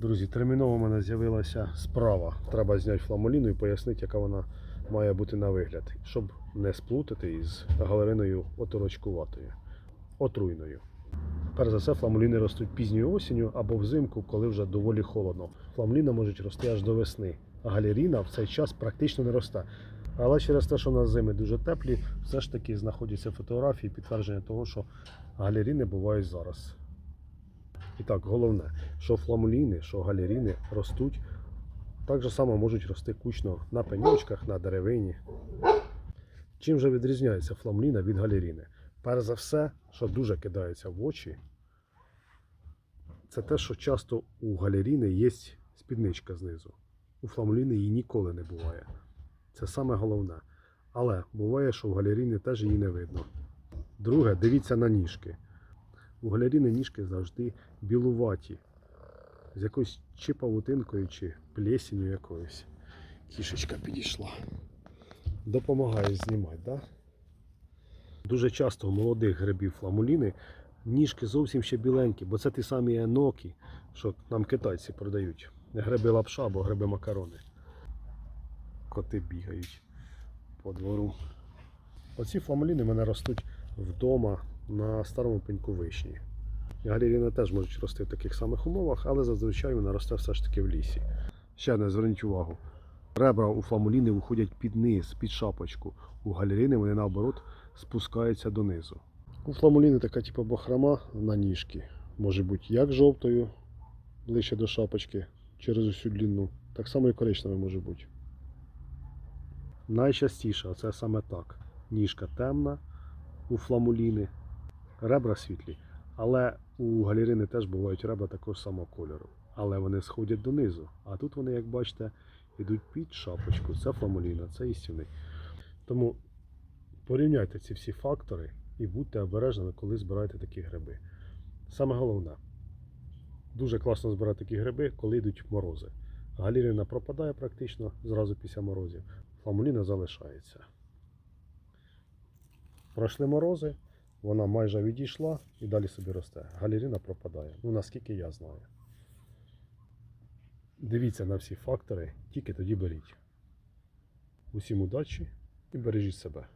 Друзі, терміново у мене з'явилася справа. Треба зняти фламуліну і пояснити, яка вона має бути на вигляд, щоб не сплутати із галериною оторочкуватою, отруйною. Перш за все, фламуліни ростуть пізньою осінню або взимку, коли вже доволі холодно. Фламуліна можуть рости аж до весни, а галеріна в цей час практично не росте. Але через те, що у нас зими дуже теплі, все ж таки знаходяться фотографії, підтвердження того, що галеріни бувають зараз. І так, головне, що фламуліни, що галеріни ростуть так же само можуть рости кучно на пеньочках, на деревині. Чим же відрізняється фламуліна від галеріни? Перш за все, що дуже кидається в очі, це те, що часто у галеріни є спідничка знизу. У фламуліни її ніколи не буває. Це саме головне. Але буває, що у галеріни теж її не видно. Друге, дивіться на ніжки. У галеріни ніжки завжди білуваті, з якоюсь чи павутинкою, чи плесінню якоюсь. Кішечка підійшла. Допомагає знімати, да? Дуже часто у молодих грибів фламуліни ніжки зовсім ще біленькі, бо це ті самі енокі, що нам китайці продають. Гриби лапша або гриби макарони. Коти бігають по двору. Оці фламуліни в мене ростуть вдома на старому пеньку вишні. Галеріни теж можуть рости в таких самих умовах, але зазвичай вона росте все ж таки в лісі. Ще не зверніть увагу. Ребра у фламуліни виходять під низ, під шапочку. У галеріни вони наоборот спускаються донизу. У фламуліни така типу бахрома на ніжки. Може бути як жовтою, ближче до шапочки, через усю длину. Так само і коричневою може бути. Найчастіше це саме так. Ніжка темна у фламуліни, ребра світлі. Але у галерини теж бувають ребра такого самого кольору. Але вони сходять донизу. А тут вони, як бачите, йдуть під шапочку. Це фламуліна, це істинний. Тому порівняйте ці всі фактори і будьте обережними, коли збираєте такі гриби. Саме головне, дуже класно збирати такі гриби, коли йдуть морози. Галерина пропадає практично зразу після морозів, фламуліна залишається. Пройшли морози, вона майже відійшла і далі собі росте. Галерина пропадає. Ну наскільки я знаю. Дивіться на всі фактори, тільки тоді беріть. Усім удачі і бережіть себе.